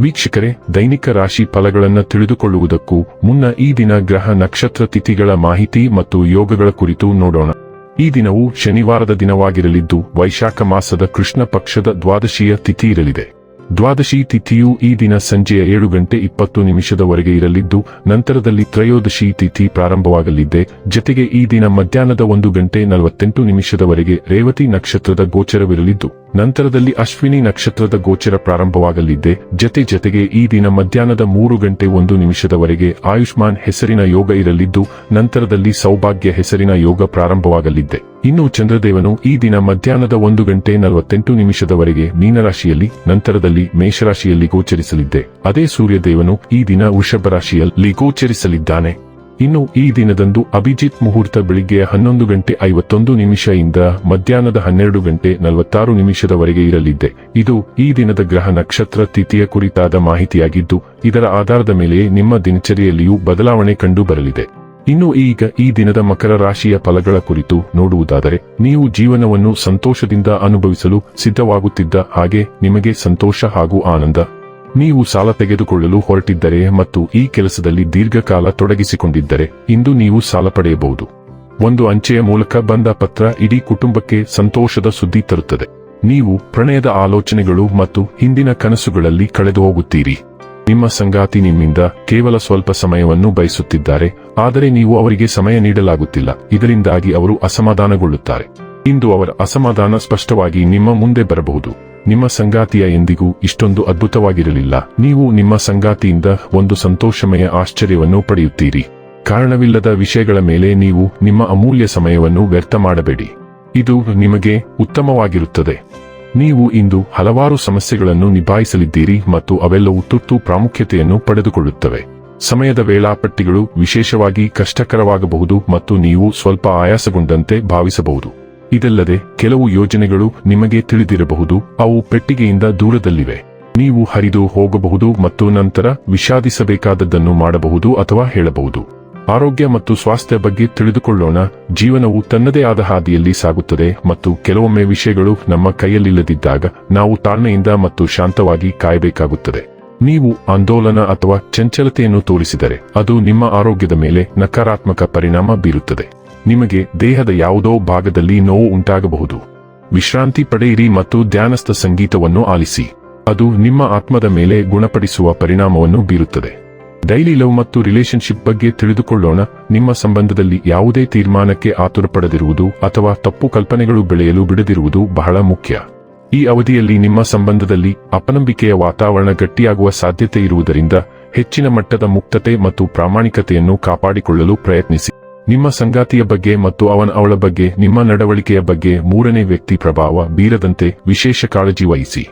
ವೀಕ್ಷಕರೇ, ದೈನಿಕ ರಾಶಿ ಫಲಗಳನ್ನು ತಿಳಿದುಕೊಳ್ಳುವುದಕ್ಕೂ ಮುನ್ನ ಈ ದಿನ ಗ್ರಹ ನಕ್ಷತ್ರ ತಿಥಿಗಳ ಮಾಹಿತಿ ಮತ್ತು ಯೋಗಗಳ ಕುರಿತು ನೋಡೋಣ. ಈ ದಿನವು ಶನಿವಾರದ ದಿನವಾಗಿರಲಿದ್ದು, ವೈಶಾಖ ಮಾಸದ ಕೃಷ್ಣ ಪಕ್ಷದ ದ್ವಾದಶಿಯ ತಿಥಿ ಇರಲಿದೆ. ದ್ವಾದಶಿ ತಿಥಿಯು ಈ ದಿನ ಸಂಜೆಯ ಏಳು ಗಂಟೆ ಇಪ್ಪತ್ತು ನಿಮಿಷದವರೆಗೆ ಇರಲಿದ್ದು, ನಂತರದಲ್ಲಿ ತ್ರಯೋದಶಿ ತಿಥಿ ಪ್ರಾರಂಭವಾಗಲಿದೆ ಜತೆಗೆ ಈ ದಿನ ಮಧ್ಯಾಹ್ನದ ಒಂದು ಗಂಟೆ ನಲವತ್ತೆಂಟು ನಿಮಿಷದವರೆಗೆ ರೇವತಿ ನಕ್ಷತ್ರದ ಗೋಚರವಿರಲಿದ್ದು ನಂತರದಲ್ಲಿ ಅಶ್ವಿನಿ ನಕ್ಷತ್ರದ ಗೋಚರ ಪ್ರಾರಂಭವಾಗಲಿದೆ. ಜತೆ ಜತೆಗೆ ಈ ದಿನ ಮಧ್ಯಾಹ್ನದ ಮೂರು ಗಂಟೆ ಒಂದು ನಿಮಿಷದವರೆಗೆ ಆಯುಷ್ಮಾನ್ ಹೆಸರಿನ ಯೋಗ ಇರಲಿದ್ದು, ನಂತರದಲ್ಲಿ ಸೌಭಾಗ್ಯ ಹೆಸರಿನ ಯೋಗ ಪ್ರಾರಂಭವಾಗಲಿದ್ದೆ ಇನ್ನು ಚಂದ್ರದೇವನು ಈ ದಿನ ಮಧ್ಯಾಹ್ನದ ಒಂದು ಗಂಟೆ ನಲವತ್ತೆಂಟು ನಿಮಿಷದವರೆಗೆ ಮೀನರಾಶಿಯಲ್ಲಿ, ನಂತರದಲ್ಲಿ ಮೇಷರಾಶಿಯಲ್ಲಿ ಗೋಚರಿಸಲಿದ್ದೆ ಅದೇ ಸೂರ್ಯದೇವನು ಈ ದಿನ ವೃಷಭ ರಾಶಿಯಲ್ಲಿ ಗೋಚರಿಸಲಿದ್ದಾನೆ. ಇನ್ನು ಈ ದಿನದಂದು ಅಭಿಜಿತ್ ಮುಹೂರ್ತ ಬೆಳಿಗ್ಗೆ ಹನ್ನೊಂದು ಗಂಟೆ ಐವತ್ತೊಂದು ನಿಮಿಷದಿಂದ ಮಧ್ಯಾಹ್ನದ ಹನ್ನೆರಡು ಗಂಟೆ ನಲವತ್ತಾರು ನಿಮಿಷದವರೆಗೆ ಇರಲಿದೆ. ಇದು ಈ ದಿನದ ಗ್ರಹ ನಕ್ಷತ್ರ ತಿಥಿಯ ಕುರಿತಾದ ಮಾಹಿತಿಯಾಗಿದ್ದು, ಇದರ ಆಧಾರದ ಮೇಲೆ ನಿಮ್ಮ ದಿನಚರಿಯಲ್ಲಿಯೂ ಬದಲಾವಣೆ ಕಂಡು ಬರಲಿದೆ ಇನ್ನು ಈಗ ಈ ದಿನದ ಮಕರ ರಾಶಿಯ ಫಲಗಳ ಕುರಿತು ನೋಡುವುದಾದರೆ, ನೀವು ಜೀವನವನ್ನು ಸಂತೋಷದಿಂದ ಅನುಭವಿಸಲು ಸಿದ್ಧವಾಗುತ್ತಿದ್ದ ಹಾಗೆ ನಿಮಗೆ ಸಂತೋಷ ಹಾಗೂ ಆನಂದ ನೀವು ಸಾಲ ತೆಗೆದುಕೊಳ್ಳಲು ಹೊರಟಿದ್ದರೆ ಮತ್ತು ಈ ಕೆಲಸದಲ್ಲಿ ದೀರ್ಘಕಾಲ ತೊಡಗಿಸಿಕೊಂಡಿದ್ದರೆ, ಇಂದು ನೀವು ಸಾಲ ಪಡೆಯಬಹುದು. ಒಂದು ಅಂಚೆಯ ಮೂಲಕ ಬಂದ ಪತ್ರ ಇಡೀ ಕುಟುಂಬಕ್ಕೆ ಸಂತೋಷದ ಸುದ್ದಿ ತರುತ್ತದೆ. ನೀವು ಪ್ರಣಯದ ಆಲೋಚನೆಗಳು ಮತ್ತು ಹಿಂದಿನ ಕನಸುಗಳಲ್ಲಿ ಕಳೆದು ಹೋಗುತ್ತೀರಿ. ನಿಮ್ಮ ಸಂಗಾತಿ ನಿಮ್ಮಿಂದ ಕೇವಲ ಸ್ವಲ್ಪ ಸಮಯವನ್ನು ಬಯಸುತ್ತಿದ್ದಾರೆ, ಆದರೆ ನೀವು ಅವರಿಗೆ ಸಮಯ ನೀಡಲಾಗುತ್ತಿಲ್ಲ, ಇದರಿಂದಾಗಿ ಅವರು ಅಸಮಾಧಾನಗೊಳ್ಳುತ್ತಾರೆ. ಇಂದು ಅವರ ಅಸಮಾಧಾನ ಸ್ಪಷ್ಟವಾಗಿ ನಿಮ್ಮ ಮುಂದೆ ಬರಬಹುದು. ನಿಮ್ಮ ಸಂಗಾತಿಯ ಎಂದಿಗೂ ಇಷ್ಟೊಂದು ಅದ್ಭುತವಾಗಿರಲಿಲ್ಲ. ನೀವು ನಿಮ್ಮ ಸಂಗಾತಿಯಿಂದ ಒಂದು ಸಂತೋಷಮಯ ಆಶ್ಚರ್ಯವನ್ನು ಪಡೆಯುತ್ತೀರಿ. ಕಾರಣವಿಲ್ಲದ ವಿಷಯಗಳ ಮೇಲೆ ನೀವು ನಿಮ್ಮ ಅಮೂಲ್ಯ ಸಮಯವನ್ನು ವ್ಯರ್ಥ ಮಾಡಬೇಡಿ. ಇದು ನಿಮಗೆ ಉತ್ತಮವಾಗಿರುತ್ತದೆ. ನೀವು ಇಂದು ಹಲವಾರು ಸಮಸ್ಯೆಗಳನ್ನು ನಿಭಾಯಿಸಲಿದ್ದೀರಿ ಮತ್ತು ಅವೆಲ್ಲವೂ ತುರ್ತು ಪ್ರಾಮುಖ್ಯತೆಯನ್ನು ಪಡೆದುಕೊಳ್ಳುತ್ತವೆ. ಸಮಯದ ವೇಳಾಪಟ್ಟಿಗಳು ವಿಶೇಷವಾಗಿ ಕಷ್ಟಕರವಾಗಬಹುದು ಮತ್ತು ನೀವು ಸ್ವಲ್ಪ ಆಯಾಸಗೊಂಡಂತೆ ಭಾವಿಸಬಹುದು. ಇದಲ್ಲದೆ ಕೆಲವು ಯೋಜನೆಗಳು ನಿಮಗೆ ತಿಳಿದಿರಬಹುದು. ಅವು ಪೆಟ್ಟಿಗೆಯಿಂದ ದೂರದಲ್ಲಿವೆ. ನೀವು ಹರಿದು ಹೋಗಬಹುದು ಮತ್ತು ನಂತರ ವಿಷಾದಿಸಬೇಕಾದದ್ದನ್ನು ಮಾಡಬಹುದು ಅಥವಾ ಹೇಳಬಹುದು. ಆರೋಗ್ಯ ಮತ್ತು ಸ್ವಾಸ್ಥ್ಯ ಬಗ್ಗೆ ತಿಳಿದುಕೊಳ್ಳೋಣ. ಜೀವನವು ತನ್ನದೇ ಆದ ಹಾದಿಯಲ್ಲಿ ಸಾಗುತ್ತದೆ ಮತ್ತು ಕೆಲವೊಮ್ಮೆ ವಿಷಯಗಳು ನಮ್ಮ ಕೈಯಲ್ಲಿಲ್ಲದಿದ್ದಾಗ ನಾವು ತಾಳ್ಮೆಯಿಂದ ಮತ್ತು ಶಾಂತವಾಗಿ ಕಾಯಬೇಕಾಗುತ್ತದೆ. ನೀವು ಆಂದೋಲನ ಅಥವಾ ಚಂಚಲತೆಯನ್ನು ತೋರಿಸಿದರೆ ಅದು ನಿಮ್ಮ ಆರೋಗ್ಯದ ಮೇಲೆ ನಕಾರಾತ್ಮಕ ಪರಿಣಾಮ ಬೀರುತ್ತದೆ. ನಿಮಗೆ ದೇಹದ ಯಾವುದೋ ಭಾಗದಲ್ಲಿ ನೋವು ಉಂಟಾಗಬಹುದು. ವಿಶ್ರಾಂತಿ ಪಡೆಯಿರಿ ಮತ್ತು ಧ್ಯಾನಸ್ಥ ಸಂಗೀತವನ್ನು ಆಲಿಸಿ. ಅದು ನಿಮ್ಮ ಆತ್ಮದ ಮೇಲೆ ಗುಣಪಡಿಸುವ ಪರಿಣಾಮವನ್ನು ಬೀರುತ್ತದೆ. ಡೈಲಿ ಲವ್ ಮತ್ತು ರಿಲೇಶನ್ಶಿಪ್ ಬಗ್ಗೆ ತಿಳಿದುಕೊಳ್ಳೋಣ. ನಿಮ್ಮ ಸಂಬಂಧದಲ್ಲಿ ಯಾವುದೇ ತೀರ್ಮಾನಕ್ಕೆ ಆತುರಪಡದಿರುವುದು ಅಥವಾ ತಪ್ಪು ಕಲ್ಪನೆಗಳು ಬೆಳೆಯಲು ಬಿಡದಿರುವುದು ಬಹಳ ಮುಖ್ಯ. ಈ ಅವಧಿಯಲ್ಲಿ ನಿಮ್ಮ ಸಂಬಂಧದಲ್ಲಿ ಅಪನಂಬಿಕೆಯ ವಾತಾವರಣ ಗಟ್ಟಿಯಾಗುವ ಸಾಧ್ಯತೆ ಇರುವುದರಿಂದ ಹೆಚ್ಚಿನ ಮಟ್ಟದ ಮುಕ್ತತೆ ಮತ್ತು ಪ್ರಾಮಾಣಿಕತೆಯನ್ನು ಕಾಪಾಡಿಕೊಳ್ಳಲು ಪ್ರಯತ್ನಿಸಿ. ನಿಮ್ಮ ಸಂಗಾತಿಯ ಬಗ್ಗೆ ಮತ್ತು ಅವನ ಅವಳ ಬಗ್ಗೆ, ನಿಮ್ಮ ನಡವಳಿಕೆಯ ಬಗ್ಗೆ ಮೂರನೇ ವ್ಯಕ್ತಿ ಪ್ರಭಾವ ಬೀರದಂತೆ ವಿಶೇಷ ಕಾಳಜಿ ವಹಿಸಿ.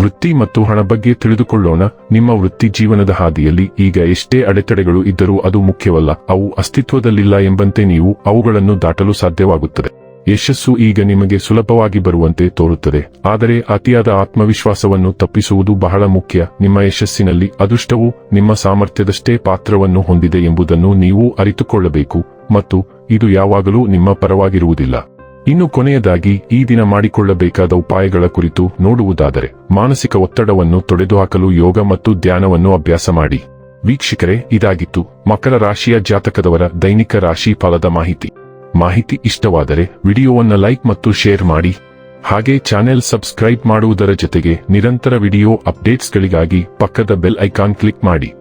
ವೃತ್ತಿ ಮತ್ತು ಹಣ ಬಗ್ಗೆ ತಿಳಿದುಕೊಳ್ಳೋಣ. ನಿಮ್ಮ ವೃತ್ತಿ ಜೀವನದ ಹಾದಿಯಲ್ಲಿ ಈಗ ಎಷ್ಟೇ ಅಡೆತಡೆಗಳು ಇದ್ದರೂ ಅದು ಮುಖ್ಯವಲ್ಲ. ಅವು ಅಸ್ತಿತ್ವದಲ್ಲಿಲ್ಲ ಎಂಬಂತೆ ನೀವು ಅವುಗಳನ್ನು ದಾಟಲು ಸಾಧ್ಯವಾಗುತ್ತದೆ. ಯಶಸ್ಸು ಈಗ ನಿಮಗೆ ಸುಲಭವಾಗಿ ಬರುವಂತೆ ತೋರುತ್ತದೆ. ಆದರೆ ಅತಿಯಾದ ಆತ್ಮವಿಶ್ವಾಸವನ್ನು ತಪ್ಪಿಸುವುದು ಬಹಳ ಮುಖ್ಯ. ನಿಮ್ಮ ಯಶಸ್ಸಿನಲ್ಲಿ ಅದೃಷ್ಟವು ನಿಮ್ಮ ಸಾಮರ್ಥ್ಯದಷ್ಟೇ ಪಾತ್ರವನ್ನು ಹೊಂದಿದೆ ಎಂಬುದನ್ನು ನೀವು ಅರಿತುಕೊಳ್ಳಬೇಕು. ಮತ್ತು ಇದು ಯಾವಾಗಲೂ ನಿಮ್ಮ ಪರವಾಗಿರುವುದಿಲ್ಲ. ಇನ್ನು ಕೊನೆಯದಾಗಿ, ಈ ದಿನ ಮಾಡಿಕೊಳ್ಳಬೇಕಾದ ಉಪಾಯಗಳ ಕುರಿತು ನೋಡುವುದಾದರೆ, ಮಾನಸಿಕ ಒತ್ತಡವನ್ನು ತೊಡೆದುಹಾಕಲು ಯೋಗ ಮತ್ತು ಧ್ಯಾನವನ್ನು ಅಭ್ಯಾಸ ಮಾಡಿ. ವೀಕ್ಷಕರೇ, ಇದಾಗಿತ್ತು ಮಕರ ರಾಶಿಯ ಜಾತಕದವರ ದೈನಿಕ ರಾಶಿ ಫಲದ ಮಾಹಿತಿ. ಮಾಹಿತಿ ಇಷ್ಟವಾದರೆ, ವಿಡಿಯೋವನ್ನು ಲೈಕ್ ಮತ್ತು ಶೇರ್ ಮಾಡಿ. ಹಾಗೆ ಚಾನೆಲ್ ಸಬ್ಸ್ಕ್ರೈಬ್ ಮಾಡುವುದರ ಜೊತೆಗೆ ನಿರಂತರ ವಿಡಿಯೋ ಅಪ್ಡೇಟ್ಸ್ಗಳಿಗಾಗಿ ಪಕ್ಕದ ಬೆಲ್ ಐಕಾನ್ ಕ್ಲಿಕ್ ಮಾಡಿ.